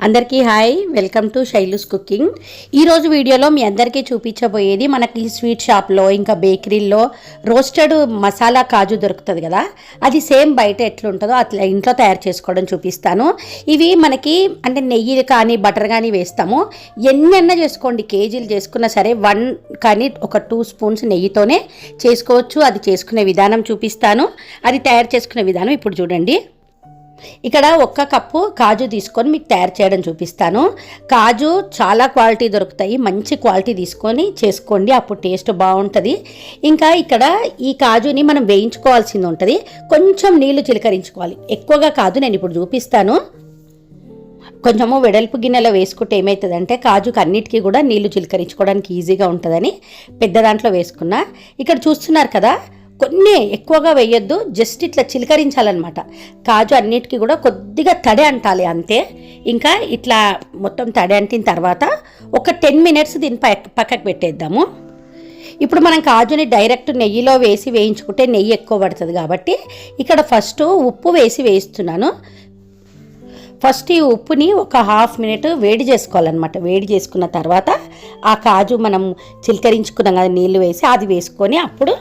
అందరికీ hi welcome to Shailu's cooking. ఈరోజు వీడియోలో మీ అందరికీ చూపించబోయేది మనకి స్వీట్ షాప్లో ఇంకా బేకరీల్లో రోస్టెడ్ మసాలా కాజు దొరుకుతుంది కదా? అది సేమ్ బయట ఎట్లుంటుందో అట్లా ఇంట్లో తయారు చేసుకోవడం చూపిస్తాను. ఇవి మనకి అంటే నెయ్యి కానీ బటర్ కానీ వేస్తాము. ఎన్నెన్న చేసుకోండి కేజీలు చేసుకున్నా సరే వన్ కానీ ఒక టూ స్పూన్స్ నెయ్యితోనే చేసుకోవచ్చు. అది చేసుకునే విధానం చూపిస్తాను. అది తయారు చేసుకునే విధానం ఇప్పుడు చూడండి. ఇక్కడ ఒక్క కప్పు కాజు తీసుకొని మీకు తయారు చేయడం చూపిస్తాను. కాజు చాలా క్వాలిటీ దొరుకుతాయి. మంచి క్వాలిటీ తీసుకొని చేసుకోండి. అప్పుడు టేస్ట్ బాగుంటుంది. ఇంకా ఇక్కడ ఈ కాజుని మనం వేయించుకోవాల్సింది ఉంటుంది. కొంచెం నీళ్ళు చిలకరించుకోవాలి. ఎక్కువగా కాదు నేను ఇప్పుడు చూపిస్తాను. కొంచెము వెడల్పు గిన్నెలో వేసుకుంటే ఏమవుతుందంటే కాజుకి అన్నిటికీ కూడా నీళ్ళు చిలకరించుకోవడానికి ఈజీగా ఉంటుందని పెద్ద దాంట్లో వేసుకున్నా. ఇక్కడ చూస్తున్నారు కదా కొన్ని ఎక్కువగా వేయొద్దు జస్ట్ ఇట్లా చిలకరించాలన్నమాట. కాజు అన్నిటికీ కూడా కొద్దిగా తడి అంటాలి అంతే. ఇంకా ఇట్లా మొత్తం తడి అంటిన తర్వాత ఒక టెన్ మినిట్స్ దీని పక్కకు పెట్టేద్దాము. ఇప్పుడు మనం కాజుని డైరెక్ట్ నెయ్యిలో వేసి వేయించుకుంటే నెయ్యి ఎక్కువ పడుతుంది కాబట్టి ఇక్కడ ఫస్ట్ ఉప్పు వేసి వేయిస్తున్నాను. ఫస్ట్ ఈ ఉప్పుని ఒక హాఫ్ మినిట్ వేడి చేసుకోవాలన్నమాట. వేడి చేసుకున్న తర్వాత ఆ కాజు మనం చిలకరించుకున్నాం కదా నీళ్ళు వేసి అది వేసుకొని అప్పుడు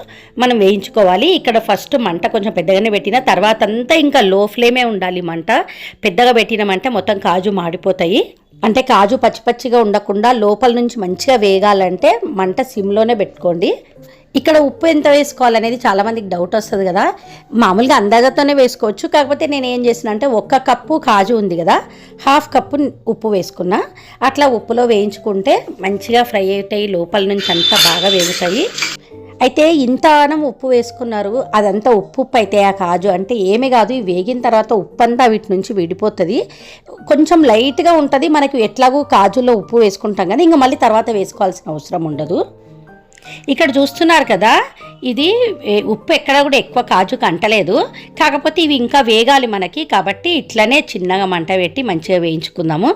మనం వేయించుకోవాలి. ఇక్కడ ఫస్ట్ మంట కొంచెం పెద్దగానే పెట్టిన తర్వాత అంతా ఇంకా లో ఫ్లేమే ఉండాలి మంట. పెద్దగా పెట్టినామంటే మొత్తం కాజు మాడిపోతాయి. అంటే కాజు పచ్చి పచ్చిగా ఉండకుండా లోపల నుంచి మంచిగా వేగాలంటే మంట సిమ్లోనే పెట్టుకోండి. ఇక్కడ ఉప్పు ఎంత వేసుకోవాలనేది చాలామందికి డౌట్ వస్తుంది కదా. మామూలుగా అందాజతోనే వేసుకోవచ్చు. కాకపోతే నేను ఏం చేసిన అంటే ఒక్క కప్పు కాజు ఉంది కదా హాఫ్ కప్పు ఉప్పు వేసుకున్నా. అట్లా ఉప్పులో వేయించుకుంటే మంచిగా ఫ్రై అవుతాయి లోపల నుంచి అంతా బాగా వేగుతాయి. అయితే ఇంత అనం ఉప్పు వేసుకున్నారు అదంతా ఉప్పు ఉప్పు అయితే ఆ కాజు అంటే ఏమీ కాదు. ఈ వేగిన తర్వాత ఉప్పు అంతా వీటి నుంచి విడిపోతుంది. కొంచెం లైట్గా ఉంటుంది. మనకి ఎట్లాగూ కాజులో ఉప్పు వేసుకుంటాం కదా ఇంకా మళ్ళీ తర్వాత వేసుకోవాల్సిన అవసరం ఉండదు. ఇక్కడ చూస్తున్నారు కదా ఇది ఉప్పు ఎక్కడ కూడా ఎక్కువ కాజుకు అంటలేదు కాకపోతే ఇవి ఇంకా వేగాలి మనకి కాబట్టి ఇట్లనే చిన్నగా మంట పెట్టి మంచిగా వేయించుకుందాము.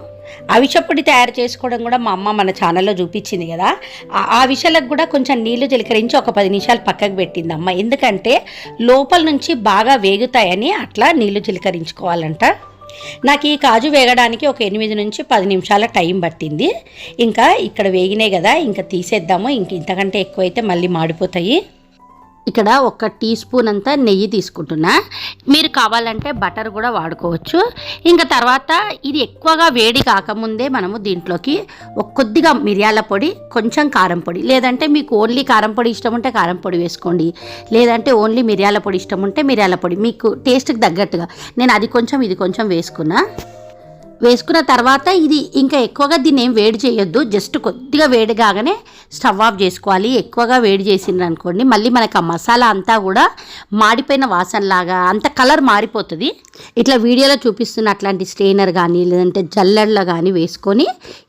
అవిషపొడి తయారు చేసుకోవడం కూడా మా అమ్మ మన ఛానల్లో చూపించింది కదా. ఆ- ఆ విషయాలకు కూడా కొంచెం నీళ్ళు చిలకరించి ఒక పది నిమిషాలు పక్కకు పెట్టింది అమ్మ ఎందుకంటే లోపల నుంచి బాగా వేగుతాయని అట్లా నీళ్ళు చిలకరించుకోవాలంట. నాకు ఈ కాజు వేగడానికి ఒక ఎనిమిది నుంచి పది నిమిషాల టైం పట్టింది. ఇంకా ఇక్కడ వేగినాయి కదా ఇంకా తీసేద్దాము. ఇంక ఇంతకంటే ఎక్కువైతే మళ్ళీ మాడిపోతాయి. ఇక్కడ ఒక టీ స్పూన్ అంతా నెయ్యి తీసుకుంటున్నా. మీరు కావాలంటే బటర్ కూడా వాడుకోవచ్చు. ఇంకా తర్వాత ఇది ఎక్కువగా వేడి కాకముందే మనము దీంట్లోకి ఒక కొద్దిగా మిరియాల పొడి కొంచెం కారం పొడి. లేదంటే మీకు ఓన్లీ కారం పొడి ఇష్టం ఉంటే కారం పొడి వేసుకోండి. లేదంటే ఓన్లీ మిరియాల పొడి ఇష్టం ఉంటే మిరియాల పొడి. మీకు టేస్ట్కి తగ్గట్టుగా. నేను అది కొంచెం ఇది కొంచెం వేసుకున్నా. వేసుకున్న తర్వాత ఇది ఇంకా ఎక్కువగా దీన్ని ఏం వేడి చేయొద్దు. జస్ట్ కొద్దిగా వేడి కాగానే స్టవ్ ఆఫ్ చేసుకోవాలి. ఎక్కువగా వేడి చేసిండ్రు అనుకోండి మళ్ళీ మనకు ఆ మసాలా అంతా కూడా మాడిపోయిన వాసనలాగా అంత కలర్ మారిపోతుంది. ఇట్లా వీడియోలో చూపిస్తున్న అట్లాంటి స్ట్రెయినర్ కానీ లేదంటే జల్లెడలో కానీ వేసుకొని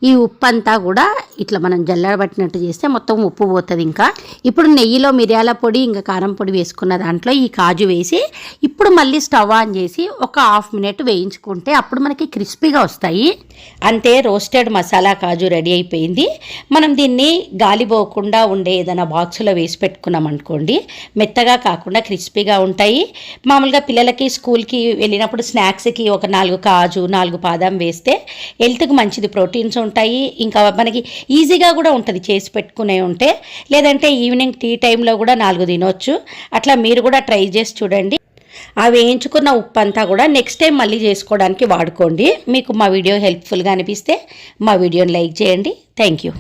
ఈ ఉప్పు అంతా కూడా ఇట్లా మనం జల్లెడ పట్టినట్టు చేస్తే మొత్తం ఉప్పు పోతుంది ఇంకా. ఇప్పుడు నెయ్యిలో మిరియాల పొడి ఇంకా కారం పొడి వేసుకున్న దాంట్లో ఈ కాజు వేసి ఇప్పుడు మళ్ళీ స్టవ్ ఆన్ చేసి ఒక హాఫ్ మినిట్ వేయించుకుంటే అప్పుడు మనకి క్రిస్పీగా వస్తాయి. అంతే రోస్టెడ్ మసాలా కాజు రెడీ అయిపోయింది. మనం దీన్ని గాలి పోకుండా ఉండే ఏదైనా బాక్స్లో వేసి పెట్టుకున్నాం అనుకోండి మెత్తగా కాకుండా క్రిస్పీగా ఉంటాయి. మామూలుగా పిల్లలకి స్కూల్కి వెళ్ళినప్పుడు స్నాక్స్కి ఒక నాలుగు కాజు నాలుగు బాదం వేస్తే హెల్త్కి మంచిది ప్రోటీన్స్ ఉంటాయి. ఇంకా మనకి ఈజీగా కూడా ఉంటుంది చేసి పెట్టుకునే ఉంటే. లేదంటే ఈవినింగ్ టీ టైంలో కూడా నాలుగు తినొచ్చు. అట్లా మీరు కూడా ట్రై చేసి చూడండి. ఆ వేయించుకున్న ఉప్పు అంతా కూడా నెక్స్ట్ టైం మళ్ళీ చేసుకోవడానికి వాడుకోండి. మీకు మా వీడియో హెల్ప్ఫుల్గా అనిపిస్తే మా వీడియోని లైక్ చేయండి. Thank you